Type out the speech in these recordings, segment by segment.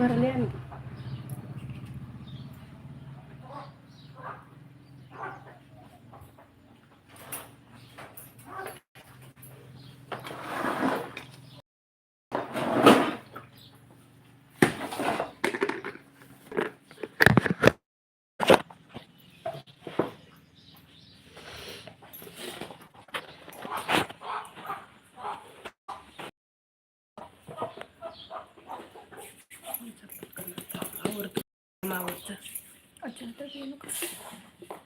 भरले आणखी आवडतं अच्छा तर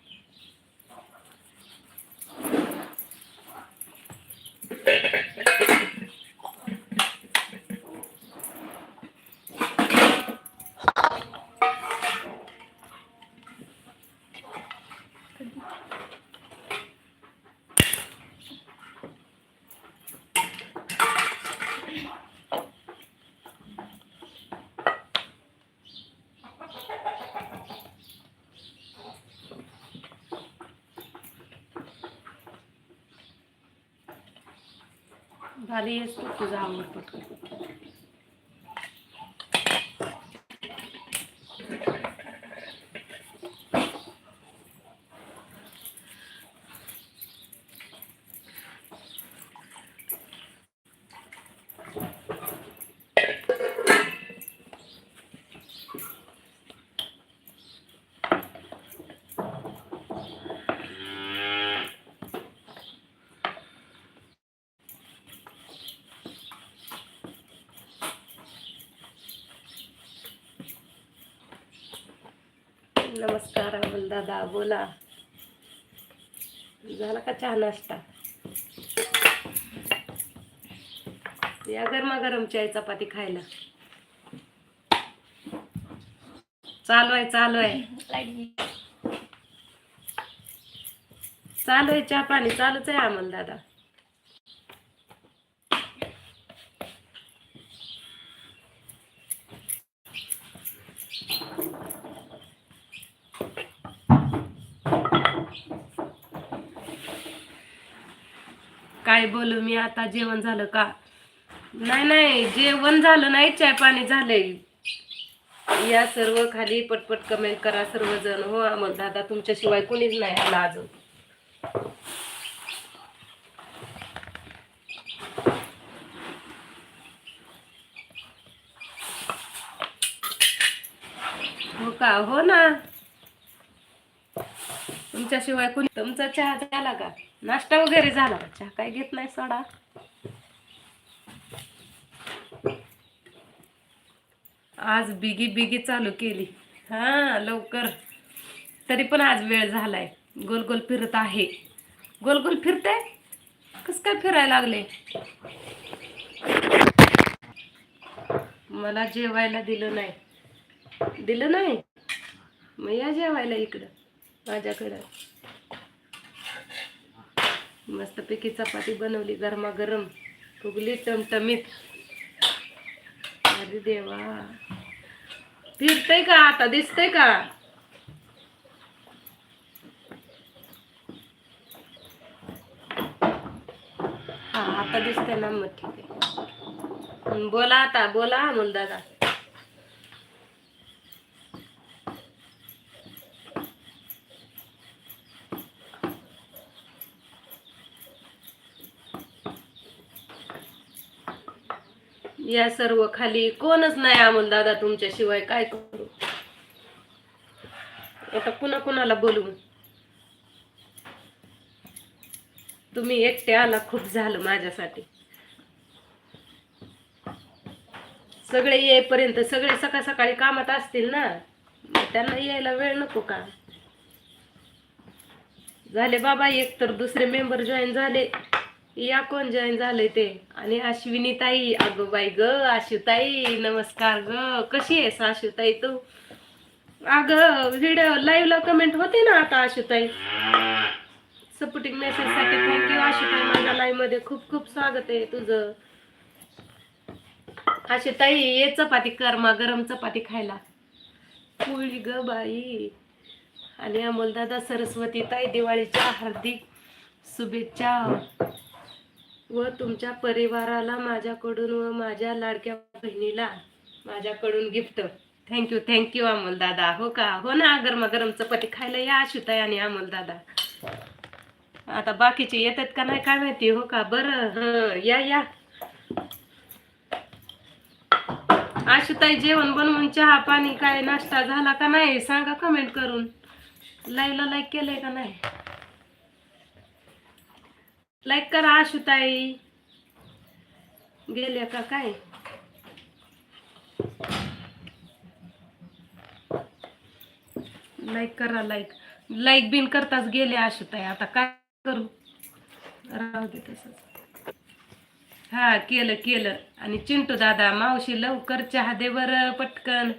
भारी आहेस तू तुझा आवड पटकन. नमस्कार अमोल दादा बोला. झाला का चहा नाश्ता? या गरमागरम चाय चपाती खायला. चालू आहे चालू आहे. चालू आहे चहा पाणी चालूच आहे अमोल दादा. काय बोलू मी आता जेवण झालं का? नाही नाही जेवण झालं नाही चाय पाणी झालंय. या सर्व खाली पटपट कमेंट करा सर्वजण. हो अमोल दादा तुमच्याशिवाय कुणीच नाही आला अजून. हो का? हो ना. तुमच्याशिवाय कुणी तुमचा चहा झाला का? नाश्ता वगैरे झाला चहा काय घेत नाही सोडा. आज बिगी बिगी चालू केली. हा लवकर. तरी पण आज वेळ झालाय. गोल गोल फिरत आहे. गोल गोल फिरते कस काय फिरायला लागले? मला जेवायला दिलं नाही. दिलं नाही? मग या जेवायला इकडं. माझ्याकडं. मस्तपैकी चपाती बनवली गरमागरम. फुगली टमटमीत. अरे देवा. फिरतय का आता? दिसतय का? हा आता दिसतंय ना मग ठीक आहे. बोला आता बोला मुल दादा. या सर्व खाली कोणच नाही अमोल दादा तुमच्याशिवाय काय करू? आता कुणा कुणाला बोलू? तुम्ही एकटे आला खूप झालं माझ्यासाठी. सगळे येईपर्यंत सगळे सकाळ सकाळी कामात असतील ना त्यांना यायला वेळ नको का? झाले बाबा एक तर दुसरे मेंबर जॉईन झाले. या कोण जॉईन झाले ते? आणि अश्विनी ताई अगं बाई ग आशुताई नमस्कार ग. कशी आहेस आशुताई तू? अगं व्हिडिओ लाईव्हला कमेंट होते ना आता आशुताई. सपोर्टिंग मेसेजसाठी थँक्यू आशुताई. माझ्या लाईव्हमध्ये खूप खूप स्वागत आहे तुझं. आशुताई ये चपाती करमा गरम चपाती खायला. पुळी ग बाई. आणि अमोलदादा सरस्वती ताई दिवाळीच्या हार्दिक शुभेच्छा. व तुमच्या परिवाराला माझ्याकडून व माझ्या लाडक्या बहिणीला माझ्याकडून गिफ्ट. थँक्यू थँक्यू अमोल दादा. हो का? हो ना गरमागरम चपाती खायला या आशुताई आणि अमोल दादा. आता बाकीचे येतात का नाही काय माहिती? हो का? बरं हं या या. आशुताई जेवण बनवून चहा पाणी काय नाश्ता झाला का नाही? सांगा कमेंट करून. लाईव्हला लाईक केलंय का नाही? लाईक करा आशुताई. गेल्या का काय? लाईक करा लाईक लाईक बिन करताच गेले आशुताई. आता काय करू? राहू दे तसंच. हा केलं केलं. आणि चिंटू दादा मावशी लवकर चहा दे बरं पटकन.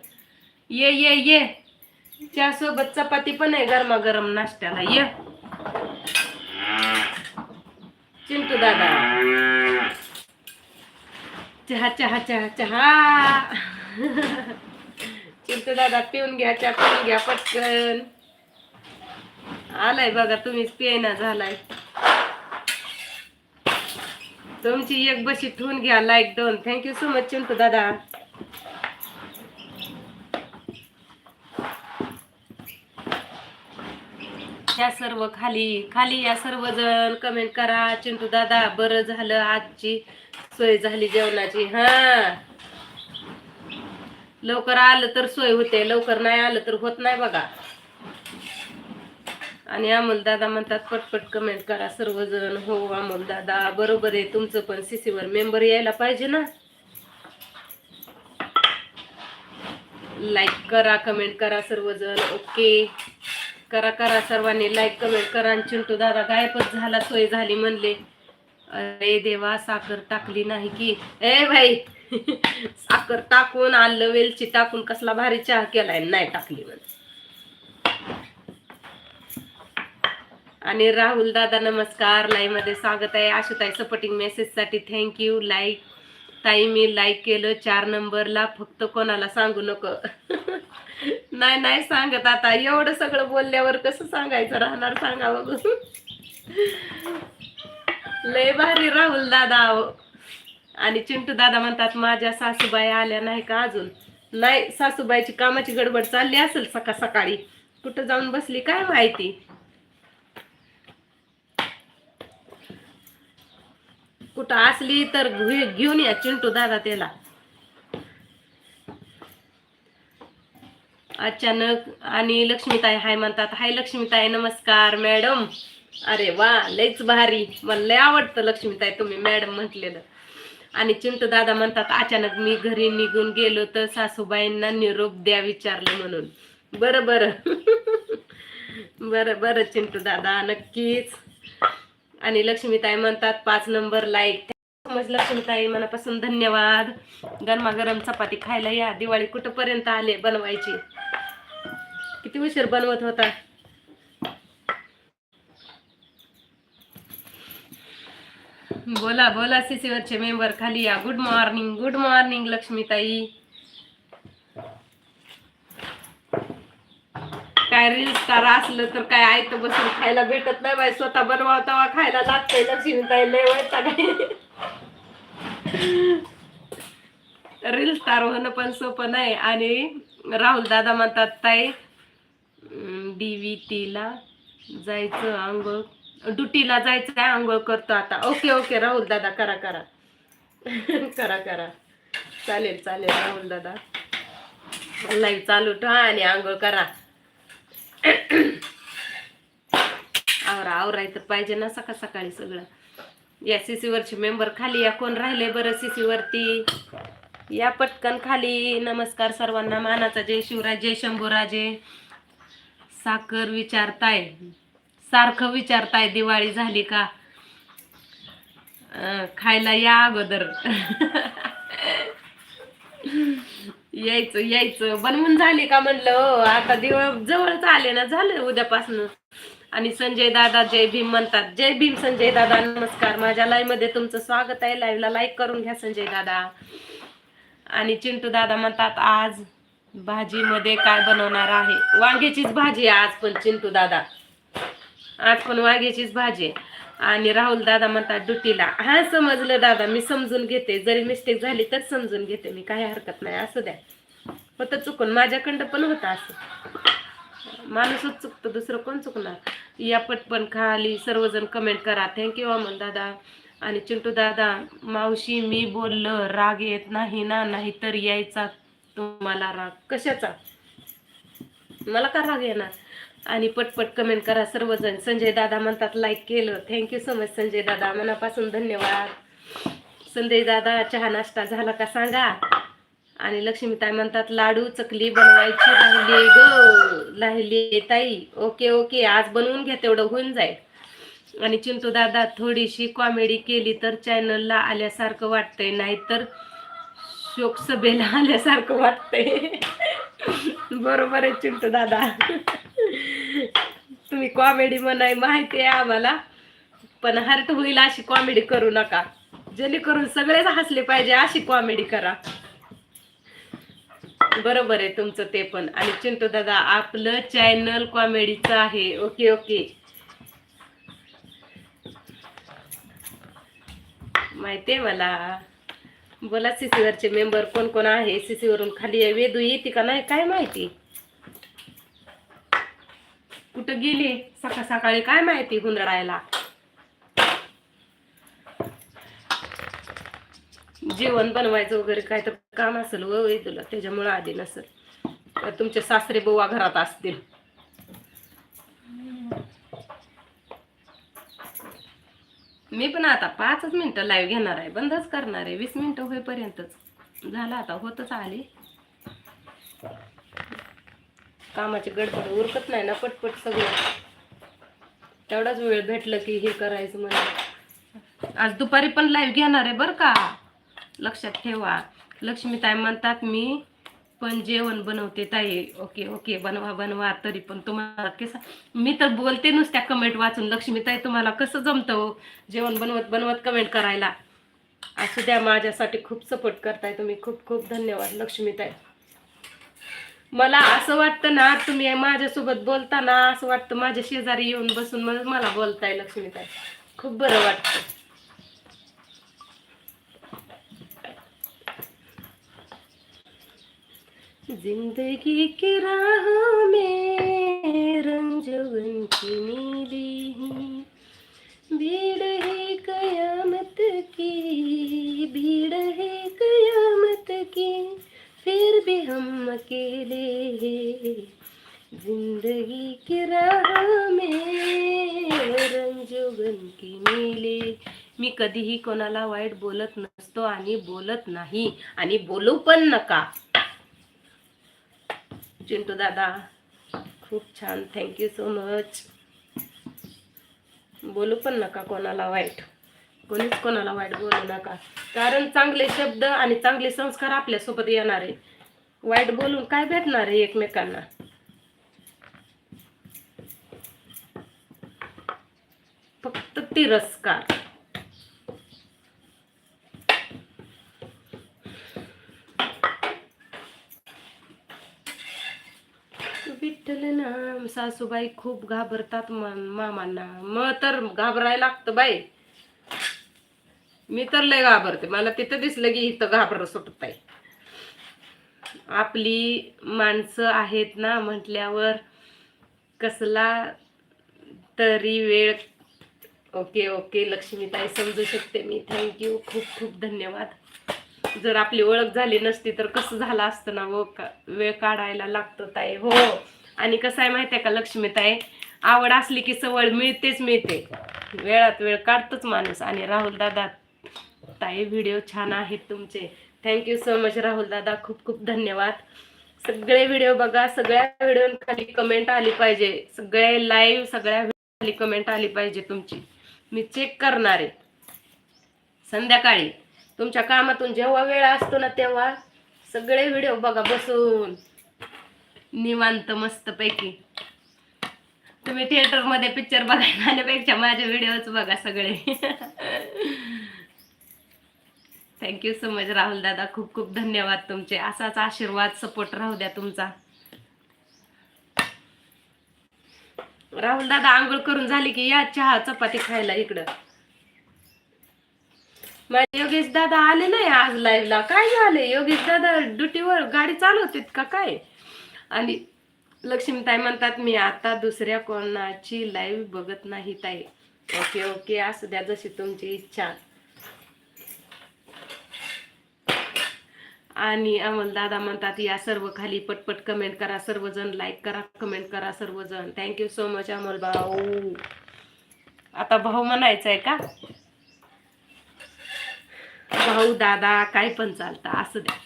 ये ये ये. चहा सोबत चपाती पण आहे गरमागरम नाश्त्याला. ये. चिंटू दादा. चहा चहा चहा चहा. चिंटू दादा पिऊन घ्या चहा पिऊन घ्या पटकन. आलाय बघा तुम्हीच पियना झालाय. तुमची एक बशी ठेवून घ्या लाईक दोन थँक्यू सो मच चिंटू दादा. या सर्व खाली खाली या सर्वजण कमेंट करा. चिंटू दादा बरं झालं आजची सोय झाली जेवणाची. हा. लवकर आलं तर सोय होते लवकर नाही आलं तर होत नाही बघा. आणि अमोल दादा म्हणतात पटपट कमेंट करा सर्वजण. हो अमोल दादा बरोबर आहे. तुमचं पण सीसीवर मेंबर यायला पाहिजे ना. लाईक करा कमेंट करा सर्वजण. ओके करा करा सर्वांनी लाईक कमेंट करा. आणि चिंटू दादा गायबच झाला सोय झाली म्हणले. अरे देवा साखर टाकली नाही की. ए भाई साखर टाकून आलं वेलची टाकून कसला भारी चहा केलाय नाही टाकली म्हणजे आणि राहुल दादा नमस्कार. लाई मध्ये स्वागत आहे. आशुताई सपोर्टिंग मेसेजसाठी थँक्यू लाईक ताई मी लाईक केलं. चार नंबरला फक्त कोणाला सांगू नको. नाही नाही सांगत आता. एवढं सगळं बोलल्यावर कसं सांगायचं? राहणार सांगा बघू लय भारी राहुल दादा अहो. आणि चिंटू दादा म्हणतात माझ्या सासूबाई आल्या नाही का अजून? नाही सासूबाईची कामाची गडबड चालली असेल सकाळ सकाळी. कुठं जाऊन बसली काय माहिती? कुठं असली तर घेऊन या चिंटू दादा त्याला. अचानक आणि लक्ष्मीताई हाय म्हणतात. हाय लक्ष्मीताई नमस्कार मॅडम. अरे वा लयच भारी. मला लय आवडतं लक्ष्मीताई तुम्ही मॅडम म्हटलेलं. आणि चिंत दादा म्हणतात अचानक मी घरी निघून गेलो तर सासूबाईंना निरोप द्या विचारलं म्हणून. बरं बरं. बरं बरं चिंटू दादा नक्कीच. आणि लक्ष्मीताई म्हणतात पाच नंबर लाईक समज सुनताई मनापासून धन्यवाद. गरमागरम चपाती खायला या. दिवाळी कुठपर्यंत आले बनवायची? किती उशीर बनवत होता? बोला बोला सीसीवरचे मेंबर खाली या. गुड मॉर्निंग गुड मॉर्निंग लक्ष्मीताई. काय रील्स स्टार असलं तर काय आयत बसून खायला भेटत नाही बाई. स्वतः बनवा तवा खायला लागतंय लक्ष्मीताई लय वैताग रील स्टार होणं पण सोपं नाही. आणि राहुल दादा म्हणतात ताई डीव्हीटीला जायचं आंघोळ. ड्युटीला जायचं आहे आंघोळ करतो आता. ओके ओके राहुल दादा करा करा. करा करा. चालेल चालेल राहुल दादा. लाईव्ह चालू ठेवा आणि आंघोळ करा. आवरा आवरायचं तर पाहिजे ना सकाळ सकाळी सगळं. या सीसी वरचे मेंबर खाली या. कोण राहिले बरं सीसी वरती? या पटकन खाली. नमस्कार सर्वांना. मानाचा जय शिवराज जय शंभूराजे. साखर विचारताय. सारखं विचारताय दिवाळी झाली का? खायला या अगोदर. यायचं यायचं. बनवून झाली का म्हणलं? हो आता दिवळ जवळच आले ना झालं उद्यापासून. आणि संजय दादा जय भीम म्हणतात. जय भीम संजय दादा नमस्कार. माझ्या लाईव्हमध्ये तुमचं स्वागत आहे. लाईव्हला लाईक करून घ्या संजय दादा. आणि चिंटू दादा म्हणतात आज भाजीमध्ये काय बनवणार आहे? वांग्याचीच भाजी आहे आज पण चिंटू दादा. आज पण वांग्याचीच भाजी आहे. आणि राहुल दादा म्हणतात ड्युटीला हा समजलं दादा मी समजून घेते. जरी मिस्टेक झाली तर समजून घेते मी. काही हरकत नाही. असू द्या. होतं चुकून. माझ्याकडं पण होतं असं. माणूसच चुकतो. दुसरं कोण चुकणार? या पटपण खाली सर्वजण कमेंट करा. थँक्यू अमन दादा. आणि चिंटू दादा मावशी मी बोललं राग येत नाही ना नाही तर यायचा तुम्हाला राग. कशाचा? मला का राग येणार? आणि पटपट कमेंट करा सर्वजण. संजय दादा म्हणतात लाईक केलं. थँक्यू सो मच संजय दादा. मनापासून धन्यवाद. संजय दादा चहा नाश्ता झाला का सांगा? आणि लक्ष्मीताई म्हणतात लाडू चकली बनवायची राहिली ग. राहिली ताई ओके ओके आज बनवून घ्या तेवढं होऊन जाईल. आणि चिंटू दादा थोडीशी कॉमेडी केली तर चॅनलला आल्यासारखं वाटतंय नाहीतर शोकसभेला आल्यासारखं वाटतंय. बरोबर आहे चिंटू दादा. तुम्ही कॉमेडी म्हणाय माहिती आहे आम्हाला पण हर्ट होईल अशी कॉमेडी करू नका. जेणेकरून सगळेच हसले पाहिजे अशी कॉमेडी करा. बरोबर आहे तुमचं ते पण. आणि चिंटू दादा आपलं चॅनल कॉमेडीचं आहे. ओके ओके माहितीये मला? बोला सीसीवरचे मेंबर कोण कोण आहे? सीसीवरून खाली आहे. वेदू येते का नाही? काय माहिती? कुठं गेली? सकाळ सकाळी काय माहिती हुंदडायला जेवण बनवायचं वगैरे काय तर काम असेल व तुला त्याच्यामुळं आधी नसेल. तर तुमचे सासरे बुवा घरात असतील. मी पण आता पाचच मिनिटं लाईव्ह घेणार आहे. बंदच करणार आहे. वीस मिनिटं होईपर्यंतच. झालं आता होतच आली. कामाची गडबड उरकत नाही ना पटपट सगळं. तेवढाच वेळ भेटलं की हे करायचं म्हणजे आज दुपारी पण लाईव्ह घेणार आहे बरं का? लक्षात ठेवा. लक्ष्मीताई म्हणतात मी पण जेवण बनवते ताई. ओके ओके बनवा बनवा. तरी पण तुम्हाला कसं मी तर बोलते नुसत्या कमेंट वाचून. लक्ष्मीताई तुम्हाला कसं जमतं हो? जेवण बनवत बनवत कमेंट करायला. असू द्या माझ्यासाठी खूप सपोर्ट करताय तुम्ही. खूप खूप धन्यवाद लक्ष्मीताई मला असं वाटतं ना तुम्ही माझ्यासोबत बोलताना असं वाटतं माझ्या शेजारी येऊन बसून मग मला बोलताय लक्ष्मीताई खूप बरं वाटतं. जिंदगी की राह में रंजवन की नीली भीड़ है कयामत की भीड़ है कयामत की फिर भी हम अकेले हैं। जिंदगी की राह में रंजवन की नीले मी कधीही कोणाला वाईट बोलत नसतो आणि बोलत नाही आणि बोलू पण नका। चिंटू दादा खूप छान. थँक्यू सो मच बोलू पण नका कोणाला वाईट. कोणीच कोणाला वाईट बोलू नका. कारण चांगले शब्द आणि चांगले संस्कार आपल्यासोबत येणार आहे वाईट बोलून काय भेटणार आहे एकमेकांना? फक्त तिरस्कार. विठ्ठल नाम सासूबाई खूप घाबरतात मामांना. मग तर घाबरायला लागतं बाई. मी तर लय घाबरते. मला तिथं दिसलं की इथं घाबर सुटत आहे आपली माणसं आहेत ना म्हटल्यावर कसला तरी वेळ. ओके ओके लक्ष्मीताई समजू शकते मी. थँक्यू खूप खूप धन्यवाद. जर आपली ओळख झाली नसती तर कसं झालं असतं ना हो? का वेळ काढायला लागतो ताई. हो. आणि कसं आहे माहिती आहे का लक्ष्मीताई? आवड असली की सवड मिळतेच मिळते. वेळात वेळ काढतोच माणूस. आणि राहुल दादा ताई व्हिडिओ छान आहेत तुमचे. थँक्यू सो मच राहुल दादा. खूप खूप धन्यवाद. सगळे व्हिडिओ बघा. सगळ्या व्हिडिओ खाली कमेंट आली पाहिजे. सगळे लाईव्ह सगळ्या खाली कमेंट आली पाहिजे तुमची. मी चेक करणार आहे. संध्याकाळी. तुमच्या कामातून जेव्हा वेळ असतो ना तेव्हा सगळे व्हिडिओ बघा बसून. निवांत मस्तपैकी. तुम्ही थिएटरमध्ये पिक्चर बघायला आल्यापेक्षा माझे व्हिडिओच बघा सगळे. थँक्यू सो मच राहुल दादा. खूप खूप धन्यवाद तुमचे. असाच आशीर्वाद सपोर्ट राहू द्या तुमचा. राहुल दादा आंघोळ करून झाली की या चहा चपाती खायला इकडं. माझे योगेश दादा आले नाही आज लाईव्हला काय झाले? योगेश दादा ड्युटीवर गाडी चालवतात का काय? आणि लक्ष्मीताई म्हणतात मी आता दुसऱ्या कोणाची लाईव्ह बघत नाही ताई. ओके ओके असू द्या जशी तुमची इच्छा. आणि अमोल दादा म्हणतात या सर्व खाली पटपट कमेंट करा सर्वजण लाईक करा कमेंट करा सर्वजण. थँक्यू सो मच अमोल भाऊ. आता भाऊ म्हणायचा आहे का? भाऊ दादा काय पण चालतं असं द्या.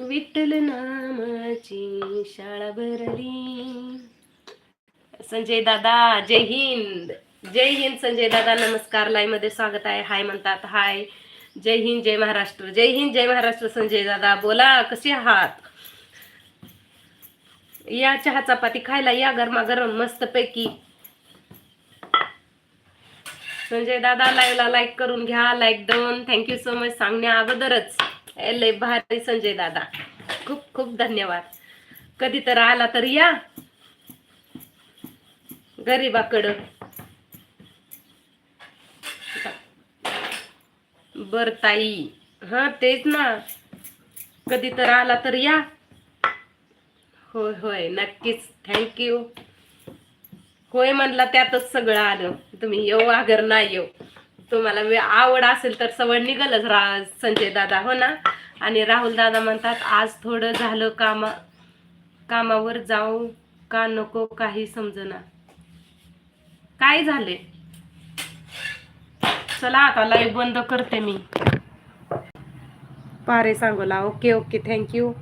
विठ्ठल नामाची शाळा भरली. संजय दादा जय हिंद. जय हिंद संजय दादा. नमस्कार. लाईव्हमध्ये स्वागत आहे. हाय म्हणतात हाय. जय हिंद जय महाराष्ट्र. जय हिंद जय महाराष्ट्र संजय दादा. बोला कसे आहात? या चहा चपाती खायला या गरमागरम मस्त पैकी संजय दादा लाईव्हला लाईक करून घ्या. Like down thank you so much सांगण्या अगोदरच. लय भारी संजय दादा. खूप खूप धन्यवाद. कधी तर आला तर या. गरीबाकडं. बर ताई. हा तेच ना. कधी तर आला तर या. होय होय नक्कीच. थँक्यू होय म्हणला त्यातच सगळं आलं. तुम्ही येऊ अगर नाही येऊ. तुम्हाला आवड असेल तर सवड निघालच रा संजय दादा हो ना? आणि राहुल दादा म्हणतात आज थोडं झालं कामा कामावर जाऊ का नको काही समजना. काय झाले? चला आता लाईव्ह बंद करते मी. Pare Sangola. Okay okay thank you